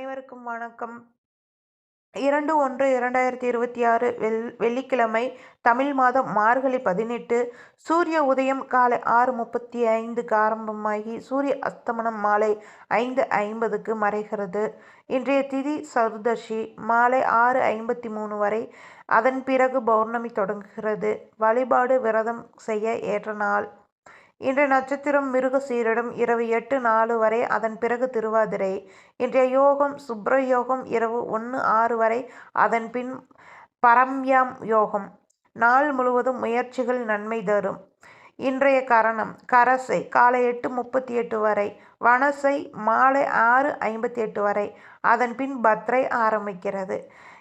அனைவருக்கும் வணக்கம். இரண்டு ஒன்று இரண்டாயிரத்தி இருபத்தி ஆறு வெள் வெள்ளிக்கிழமை தமிழ் மாதம் மார்கழி பதினெட்டு சூரிய உதயம் காலை ஆறு முப்பத்தி ஐந்துக்கு ஆரம்பமாகி சூரிய அஸ்தமனம் மாலை ஐந்து ஐம்பதுக்கு மறைகிறது. இன்றைய திதி சதுர்தசி மாலை ஆறு ஐம்பத்தி மூணு வரை அதன் பிறகு பௌர்ணமி தொடங்குகிறது. வழிபாடு விரதம் செய்ய ஏற்ற நாள். இன்றைய நட்சத்திரம் மிருக சீரிடம் இரவு எட்டு நாலு வரை அதன் பிறகு திருவாதிரை. இன்றைய யோகம் சுப்ர யோகம் இரவு ஒன்று ஆறு வரை அதன் பின் பரம்யாம் யோகம். நாள் முழுவதும் முயற்சிகள் நன்மை தரும். இன்றைய கரணம் கரசை காலை எட்டு முப்பத்தி எட்டு வரை வனசை மாலை ஆறு ஐம்பத்தி எட்டு வரை அதன் பின் பத்ரை ஆரம்பிக்கிறது.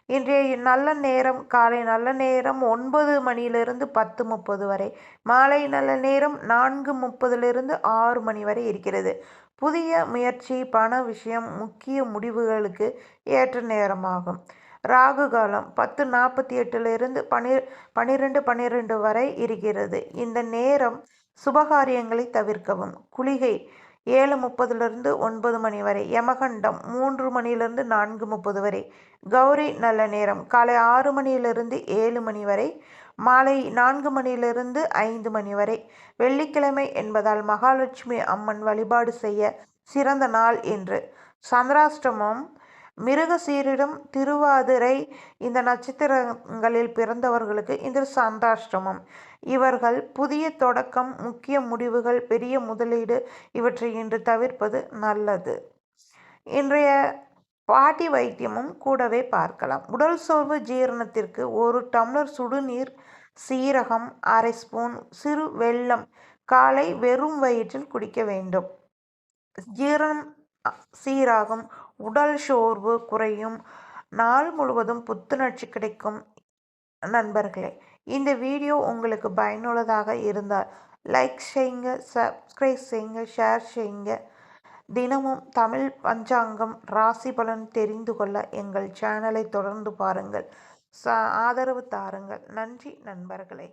இன்றைய நல்ல நேரம் காலை நல்ல நேரம் ஒன்பது மணியிலிருந்து பத்து முப்பது வரை. மாலை நல்ல நேரம் நான்கு முப்பதிலிருந்து ஆறு மணி வரை இருக்கிறது. புதிய முயற்சி பண விஷயம் முக்கிய முடிவுகளுக்கு ஏற்ற நேரமாகும். ராகு காலம் பத்து நாற்பத்தி எட்டுலேருந்து பனி பன்னிரெண்டு பன்னிரெண்டு வரை இருக்கிறது. இந்த நேரம் சுபகாரியங்களை தவிர்க்கவும். குளிகை ஏழு முப்பதுலேருந்து ஒன்பது மணி வரை. யமகண்டம் மூன்று மணியிலிருந்து நான்கு முப்பது வரை. கௌரி நல்ல நேரம். காலை ஆறு மணியிலிருந்து ஏழு மணி வரை. மாலை நான்கு மணியிலிருந்து ஐந்து மணி வரை. வெள்ளிக்கிழமை என்பதால் மகாலட்சுமி அம்மன் வழிபாடு செய்ய சிறந்த நாள் என்று. சந்திராஷ்டமம் மிருகசீரிடம் திருவாதிரை இந்த நட்சத்திரங்களில் பிறந்தவர்களுக்கு இந்த சந்தாஷ்டமம் இவர்கள் புதிய தொடக்கம் முக்கிய முடிவுகள் பெரிய முதலீடு இவற்றை இன்று தவிர்ப்பது நல்லது. இன்றைய பாட்டி வைத்தியமும் கூடவே பார்க்கலாம். உடல் சோர்வு ஜீரணத்திற்கு ஒரு டம்ளர் சுடுநீர் சீரகம் அரை ஸ்பூன் சிறு வெள்ளம் காலை வெறும் வயிற்றில் குடிக்க வேண்டும். ஜீரணம் சீராகும். உடல் சோர்வு குறையும். நாள் முழுவதும் புத்துணர்ச்சி கிடைக்கும் நண்பர்களே. இந்த வீடியோ உங்களுக்கு பயனுள்ளதாக இருந்தால் லைக் செய்யுங்க சப்ஸ்கிரைப் செய்யுங்க ஷேர் செய்யுங்க. தினமும் தமிழ் பஞ்சாங்கம் ராசி பலன் தெரிந்து கொள்ள எங்கள் சேனலை தொடர்ந்து பாருங்கள். ச ஆதரவு தாருங்கள். நன்றி நண்பர்களே.